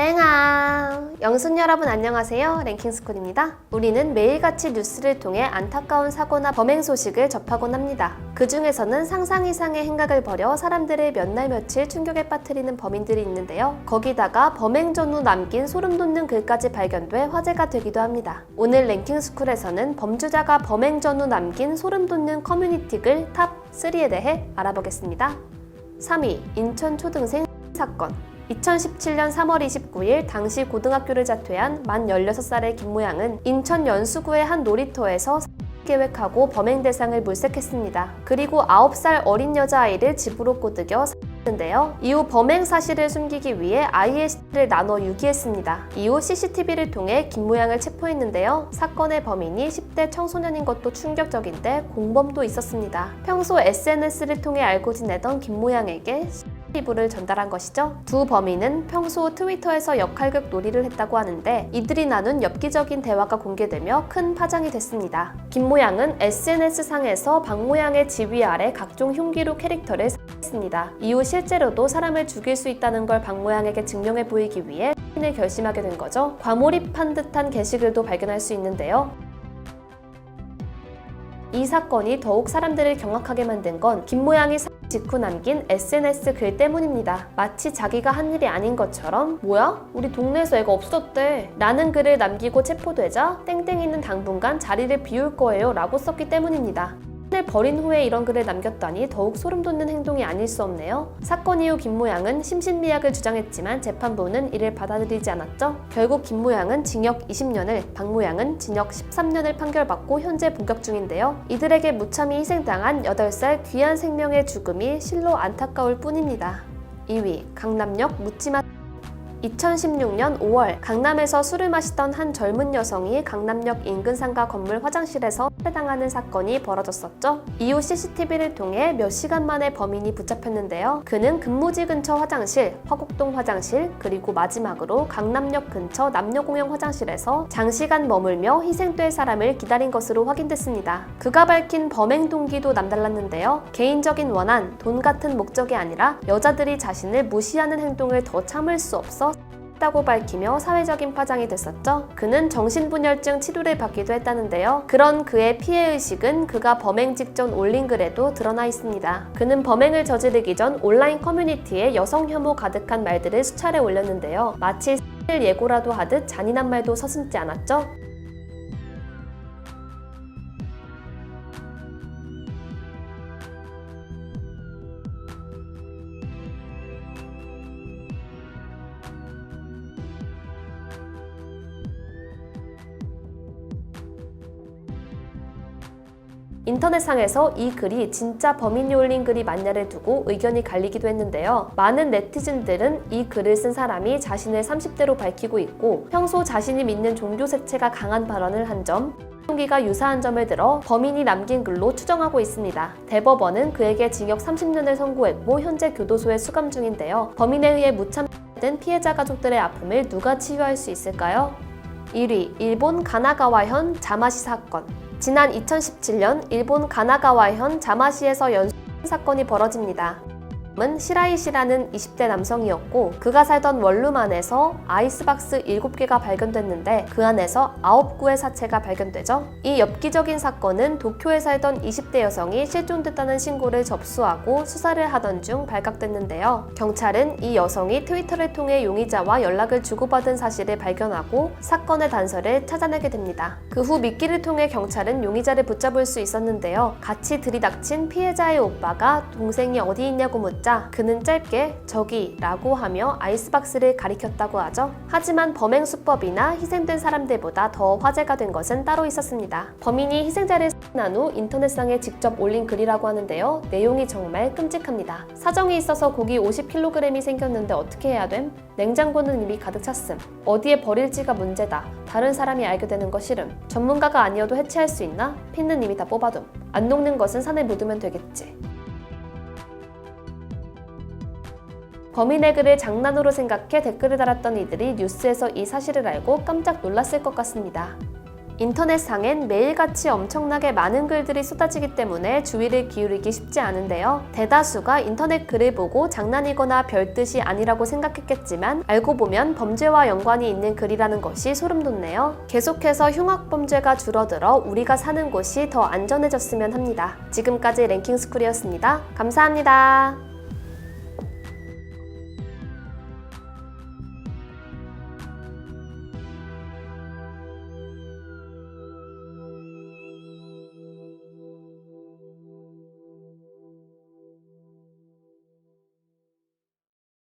랭아! 영순 여러분 안녕하세요. 랭킹스쿨입니다. 우리는 매일같이 뉴스를 통해 안타까운 사고나 범행 소식을 접하곤 합니다. 그 중에서는 상상 이상의 행각을 벌여 사람들을 몇 날 며칠 충격에 빠뜨리는 범인들이 있는데요. 거기다가 범행 전후 남긴 소름 돋는 글까지 발견돼 화제가 되기도 합니다. 오늘 랭킹스쿨에서는 범죄자가 범행 전후 남긴 소름 돋는 커뮤니티 글 탑 3에 대해 알아보겠습니다. 3위 인천 초등생 사건 2017년 3월 29일 당시 고등학교를 자퇴한 만 16살의 김모양은 인천 연수구의 한 놀이터에서 계획하고 범행 대상을 물색했습니다. 그리고 9살 어린 여자아이를 집으로 꼬드겨 는데요. 이후 범행 사실을 숨기기 위해 아이의 시를 나눠 유기했습니다. 이후 CCTV를 통해 김모양을 체포했는데요. 사건의 범인이 10대 청소년인 것도 충격적인데 공범도 있었습니다. 평소 SNS를 통해 알고 지내던 김모양에게 CCTV를 전달한 것이죠. 두 범인은 평소 트위터에서 역할극 놀이를 했다고 하는데 이들이 나눈 엽기적인 대화가 공개되며 큰 파장이 됐습니다. 김 모양은 SNS상에서 박 모양의 지휘 아래 각종 흉기로 캐릭터를 했습니다. 이후 실제로도 사람을 죽일 수 있다는 걸 박 모양에게 증명해 보이기 위해 을 결심하게 된 거죠. 과몰입한 듯한 게시글도 발견할 수 있는데요. 이 사건이 더욱 사람들을 경악하게 만든 건 김모양이 사- 직후 남긴 SNS 글 때문입니다. 마치 자기가 한 일이 아닌 것처럼 뭐야? 우리 동네에서 애가 없었대 라는 글을 남기고 체포되자 땡땡이는 당분간 자리를 비울 거예요 라고 썼기 때문입니다. 을 버린 후에 이런 글을 남겼다니 더욱 소름 돋는 행동이 아닐 수 없네요. 사건 이후 김 모양은 심신미약을 주장했지만 재판부는 이를 받아들이지 않았죠. 결국 김 모양은 징역 20년을, 박 모양은 징역 13년을 판결받고 현재 복역 중인데요. 이들에게 무참히 희생당한 8살 귀한 생명의 죽음이 실로 안타까울 뿐입니다. 2위 강남역 묻지마 2016년 5월 강남에서 술을 마시던 한 젊은 여성이 강남역 인근 상가 건물 화장실에서 살해당하는 사건이 벌어졌었죠. 이후 CCTV를 통해 몇 시간 만에 범인이 붙잡혔는데요. 그는 근무지 근처 화장실, 화곡동 화장실, 그리고 마지막으로 강남역 근처 남녀공용 화장실에서 장시간 머물며 희생될 사람을 기다린 것으로 확인됐습니다. 그가 밝힌 범행 동기도 남달랐는데요. 개인적인 원한, 돈 같은 목적이 아니라 여자들이 자신을 무시하는 행동을 더 참을 수 없어 다고 밝히며 사회적인 파장이 됐었죠. 그는 정신분열증 치료를 받기도 했다는데요. 그런 그의 피해의식은 그가 범행 직전 올린 글에도 드러나 있습니다. 그는 범행을 저지르기 전 온라인 커뮤니티에 여성 혐오 가득한 말들을 수차례 올렸는데요. 마치 을 예고라도 하듯 잔인한 말도 서슴지 않았죠. 인터넷상에서 이 글이 진짜 범인이 올린 글이 맞냐를 두고 의견이 갈리기도 했는데요. 많은 네티즌들은 이 글을 쓴 사람이 자신을 30대로 밝히고 있고 평소 자신이 믿는 종교 색채가 강한 발언을 한 점, 동기가 유사한 점을 들어 범인이 남긴 글로 추정하고 있습니다. 대법원은 그에게 징역 30년을 선고했고 현재 교도소에 수감 중인데요. 범인에 의해 무참된 피해자 가족들의 아픔을 누가 치유할 수 있을까요? 1위 일본 가나가와현 자마시 사건 지난 2017년 일본 가나가와현 자마시에서 연쇄 사건이 벌어집니다. 은 시라이시라는 20대 남성이었고 그가 살던 원룸 안에서 아이스박스 7개가 발견됐는데 그 안에서 9구의 사체가 발견되죠. 이 엽기적인 사건은 도쿄에 살던 20대 여성이 실종됐다는 신고를 접수하고 수사를 하던 중 발각됐는데요. 경찰은 이 여성이 트위터를 통해 용의자와 연락을 주고받은 사실을 발견하고 사건의 단서를 찾아내게 됩니다. 그 후 미끼를 통해 경찰은 용의자를 붙잡을 수 있었는데요. 같이 들이닥친 피해자의 오빠가 동생이 어디 있냐고 묻자 그는 짧게 저기 라고 하며 아이스박스를 가리켰다고 하죠. 하지만 범행 수법이나 희생된 사람들보다 더 화제가 된 것은 따로 있었습니다. 범인이 희생자를 난 후 인터넷상에 직접 올린 글이라고 하는데요. 내용이 정말 끔찍합니다. 사정이 있어서 고기 50kg이 생겼는데 어떻게 해야 됨? 냉장고는 이미 가득 찼음. 어디에 버릴지가 문제다. 다른 사람이 알게 되는 거 싫음. 전문가가 아니어도 해체할 수 있나? 핀은 이미 다 뽑아둠. 안 녹는 것은 산에 묻으면 되겠지. 범인의 글을 장난으로 생각해 댓글을 달았던 이들이 뉴스에서 이 사실을 알고 깜짝 놀랐을 것 같습니다. 인터넷상엔 매일같이 엄청나게 많은 글들이 쏟아지기 때문에 주의를 기울이기 쉽지 않은데요. 대다수가 인터넷 글을 보고 장난이거나 별 뜻이 아니라고 생각했겠지만 알고 보면 범죄와 연관이 있는 글이라는 것이 소름 돋네요. 계속해서 흉악범죄가 줄어들어 우리가 사는 곳이 더 안전해졌으면 합니다. 지금까지 랭킹스쿨이었습니다. 감사합니다.